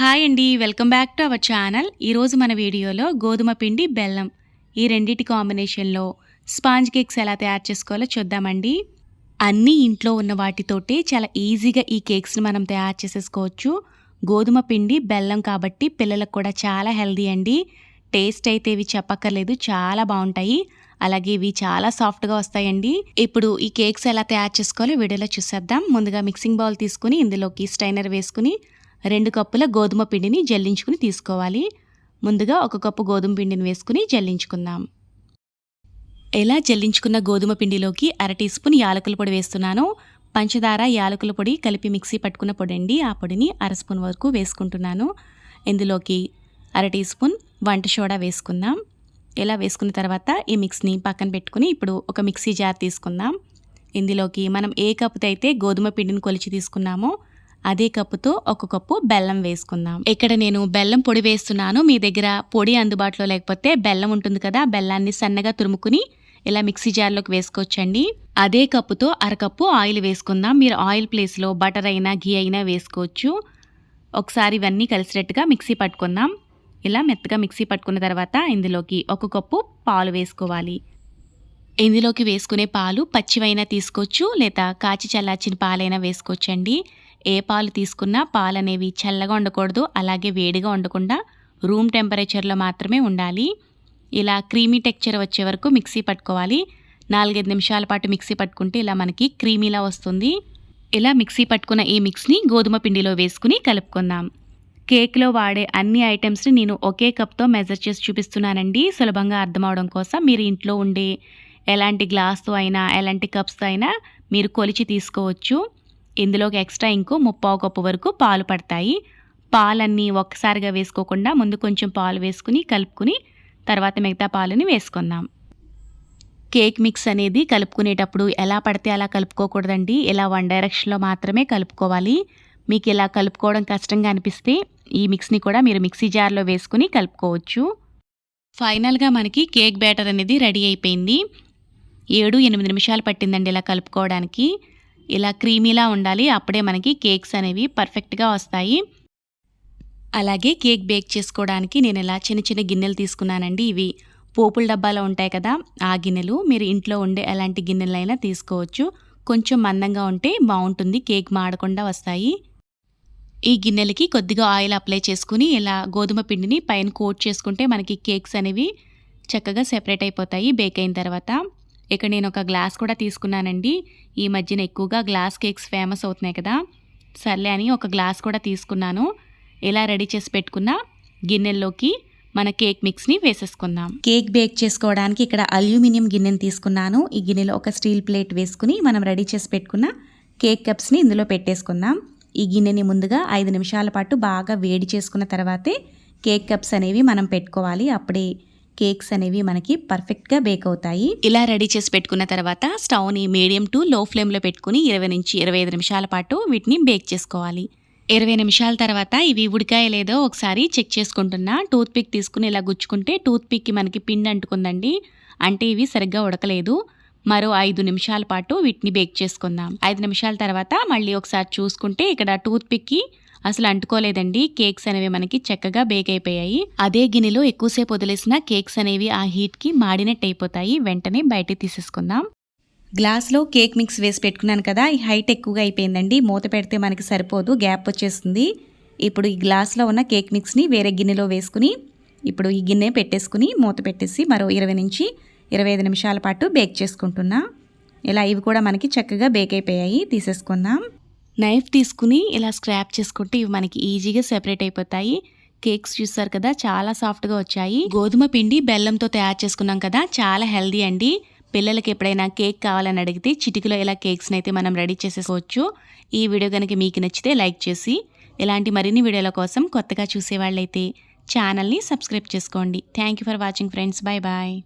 Hi అండి welcome back to our channel. ఈరోజు మన వీడియోలో గోధుమ పిండి బెల్లం. ఈ రెండింటి కాంబినేషన్లో స్పాంజ్ కేక్స్ ఎలా తయారు చేసుకోవాలో చూద్దామండి. అన్నీ ఇంట్లో ఉన్న వాటితోటి చాలా ఈజీగా ఈ కేక్స్ని మనం తయారు చేసేసుకోవచ్చు. గోధుమ పిండి బెల్లం కాబట్టి పిల్లలకు కూడా చాలా హెల్దీ అండి. టేస్ట్ అయితే ఇవి చెప్పక్కర్లేదు చాలా బాగుంటాయి. అలాగే ఇవి చాలా సాఫ్ట్గా వస్తాయండి. ఇప్పుడు ఈ కేక్స్ ఎలా తయారు చేసుకోవాలో వీడియోలో చూసేద్దాం. ముందుగా మిక్సింగ్ బౌల్ తీసుకుని ఇందులోకి స్టైనర్ వేసుకుని రెండు కప్పుల గోధుమ పిండిని జల్లించుకుని తీసుకోవాలి. ముందుగా ఒక కప్పు గోధుమ పిండిని వేసుకుని జల్లించుకుందాం. ఎలా జల్లించుకున్న గోధుమ పిండిలోకి అర టీ స్పూన్ యాలకుల పొడి వేస్తున్నాను. పంచదార యాలకుల పొడి కలిపి మిక్సీ పట్టుకున్న పొడి అండి ఆ పొడిని అర స్పూన్ వరకు వేసుకుంటున్నాను. ఇందులోకి అర టీ స్పూన్ వంట సోడా వేసుకుందాం. ఇలా వేసుకున్న తర్వాత ఈ మిక్స్ని పక్కన పెట్టుకుని ఇప్పుడు ఒక మిక్సీ జార్ తీసుకుందాం. ఇందులోకి మనం ఏ కప్పుతో అయితే గోధుమ పిండిని కొలిచి తీసుకున్నామో అదే కప్పుతో ఒక కప్పు బెల్లం వేసుకుందాం. ఇక్కడ నేను బెల్లం పొడి వేస్తున్నాను. మీ దగ్గర పొడి అందుబాటులో లేకపోతే బెల్లం ఉంటుంది కదా బెల్లాన్ని సన్నగా తురుముకుని ఇలా మిక్సీ జార్లోకి వేసుకోవచ్చండి. అదే కప్పుతో అరకప్పు ఆయిల్ వేసుకుందాం. మీరు ఆయిల్ ప్లేస్లో బటర్ అయినా ఘీ అయినా వేసుకోవచ్చు. ఒకసారి ఇవన్నీ కలిసినట్టుగా మిక్సీ పట్టుకుందాం. ఇలా మెత్తగా మిక్సీ పట్టుకున్న తర్వాత ఇందులోకి ఒక కప్పు పాలు వేసుకోవాలి. ఇందులోకి వేసుకునే పాలు పచ్చివైనా తీసుకోవచ్చు లేదా కాచి చల్లార్చిన పాలైనా వేసుకోవచ్చండి. ఏ పాలు తీసుకున్నా పాలు అనేవి చల్లగా ఉండకూడదు అలాగే వేడిగా ఉండకుండా రూమ్ టెంపరేచర్లో మాత్రమే ఉండాలి. ఇలా క్రీమీ టెక్చర్ వచ్చే వరకు మిక్సీ పట్టుకోవాలి. నాలుగైదు నిమిషాల పాటు మిక్సీ పట్టుకుంటే ఇలా మనకి క్రీమీలా వస్తుంది. ఇలా మిక్సీ పట్టుకున్న ఈ మిక్స్ని గోధుమ పిండిలో వేసుకుని కలుపుకుందాం. కేక్లో వాడే అన్ని ఐటమ్స్ని నేను ఒకే కప్తో మెజర్ చేసి చూపిస్తున్నానండి. సులభంగా అర్థం అవడం కోసం మీరు ఇంట్లో ఉండే ఎలాంటి గ్లాస్తో అయినా ఎలాంటి కప్స్తో అయినా మీరు కొలిచి తీసుకోవచ్చు. ఇందులోకి ఎక్స్ట్రా ఇంకో ముప్పావు కప్పు వరకు పాలు పడతాయి. పాలన్నీ ఒక్కసారిగా వేసుకోకుండా ముందు కొంచెం పాలు వేసుకుని కలుపుకుని తర్వాత మిగతా పాలని వేసుకుందాం. కేక్ మిక్స్ అనేది కలుపుకునేటప్పుడు ఎలా పడితే అలా కలుపుకోకూడదండి. ఇలా వన్ డైరెక్షన్లో మాత్రమే కలుపుకోవాలి. మీకు ఇలా కలుపుకోవడం కష్టంగా అనిపిస్తే ఈ మిక్స్ని కూడా మీరు మిక్సీ జార్లో వేసుకుని కలుపుకోవచ్చు. ఫైనల్గా మనకి కేక్ బ్యాటర్ అనేది రెడీ అయిపోయింది. ఏడు ఎనిమిది నిమిషాలు పట్టిందండి ఇలా కలుపుకోవడానికి. ఇలా క్రీమీలా ఉండాలి. అప్పుడే మనకి కేక్స్ అనేవి పర్ఫెక్ట్గా వస్తాయి. అలాగే కేక్ బేక్ చేసుకోవడానికి నేను ఇలా చిన్న చిన్న గిన్నెలు తీసుకున్నానండి. ఇవి పోపుల డబ్బాలో ఉంటాయి కదా ఆ గిన్నెలు మీరు ఇంట్లో ఉండే ఎలాంటి గిన్నెలైనా తీసుకోవచ్చు. కొంచెం మందంగా ఉంటే బాగుంటుంది. కేక్ మాడకుండా వస్తాయి. ఈ గిన్నెలకి కొద్దిగా ఆయిల్ అప్లై చేసుకుని ఇలా గోధుమ పిండిని పైన కోట్ చేసుకుంటే మనకి కేక్స్ అనేవి చక్కగా సెపరేట్ అయిపోతాయి బేక్ అయిన తర్వాత. ఇక్కడ నేను ఒక గ్లాస్ కూడా తీసుకున్నానండి. ఈ మధ్యన ఎక్కువగా గ్లాస్ కేక్స్ ఫేమస్ అవుతున్నాయి కదా. సర్లే అని ఒక గ్లాస్ కూడా తీసుకున్నాను. ఇలా రెడీ చేసి పెట్టుకున్న గిన్నెల్లోకి మన కేక్ మిక్స్ని వేసేసుకుందాం. కేక్ బేక్ చేసుకోవడానికి ఇక్కడ అల్యూమినియం గిన్నెని తీసుకున్నాను. ఈ గిన్నెలో ఒక స్టీల్ ప్లేట్ వేసుకుని మనం రెడీ చేసి పెట్టుకున్న కేక్ కప్స్ని ఇందులో పెట్టేసుకుందాం. ఈ గిన్నెని ముందుగా ఐదు నిమిషాల పాటు బాగా వేడి చేసుకున్న తర్వాతే కేక్ కప్స్ అనేవి మనం పెట్టుకోవాలి. అప్పుడే కేక్స్ అనేవి మనకి పర్ఫెక్ట్గా బేక్ అవుతాయి. ఇలా రెడీ చేసి పెట్టుకున్న తర్వాత స్టవ్ని మీడియం టు లో ఫ్లేమ్లో పెట్టుకుని ఇరవై నుంచి ఇరవై ఐదు నిమిషాల పాటు వీటిని బేక్ చేసుకోవాలి. ఇరవై నిమిషాల తర్వాత ఇవి ఉడికాయలేదో ఒకసారి చెక్ చేసుకుంటున్నా. టూత్ పిక్ తీసుకుని ఇలా గుచ్చుకుంటే టూత్ పిక్కి మనకి పిండి అంటుకుందండి. అంటే ఇవి సరిగ్గా ఉడకలేదు. మరో ఐదు నిమిషాల పాటు వీటిని బేక్ చేసుకుందాం. ఐదు నిమిషాల తర్వాత మళ్ళీ ఒకసారి చూసుకుంటే ఇక్కడ టూత్ పిక్కి అసలు అంటుకోలేదండి. కేక్స్ అనేవి మనకి చక్కగా బేక్ అయిపోయాయి. అదే గిన్నెలో ఎక్కువసేపు వదిలేసిన కేక్స్ అనేవి ఆ హీట్కి మాడినట్టు అయిపోతాయి వెంటనే బయట తీసేసుకుందాం. గ్లాస్లో కేక్ మిక్స్ వేసి పెట్టుకున్నాను కదా ఈ హైట్ ఎక్కువగా అయిపోయిందండి. మూత పెడితే మనకి సరిపోదు గ్యాప్ వచ్చేస్తుంది. ఇప్పుడు ఈ గ్లాస్లో ఉన్న కేక్ మిక్స్ని వేరే గిన్నెలో వేసుకుని ఇప్పుడు ఈ గిన్నె పెట్టేసుకుని మూత పెట్టేసి మరో ఇరవై నుంచి ఇరవై ఐదు నిమిషాల పాటు బేక్ చేసుకుంటున్నా. ఇలా ఇవి కూడా మనకి చక్కగా బేక్ అయిపోయాయి. తీసేసుకుందాం. నైఫ్ తీసుకుని ఇలా స్క్రాప్ చేసుకుంటే ఇవి మనకి ఈజీగా సెపరేట్ అయిపోతాయి. కేక్స్ చూస్తారు కదా చాలా సాఫ్ట్గా వచ్చాయి. గోధుమ పిండి బెల్లంతో తయారు చేసుకున్నాం కదా చాలా హెల్దీ అండి. పిల్లలకి ఎప్పుడైనా కేక్ కావాలని అడిగితే చిటికలో ఇలా కేక్స్ని అయితే మనం రెడీ చేసేసుకోవచ్చు. ఈ వీడియో కనుక మీకు నచ్చితే లైక్ చేసి ఇలాంటి మరిన్ని వీడియోల కోసం కొత్తగా చూసేవాళ్ళైతే ఛానల్ని సబ్స్క్రైబ్ చేసుకోండి. Thank you for watching friends. Bye bye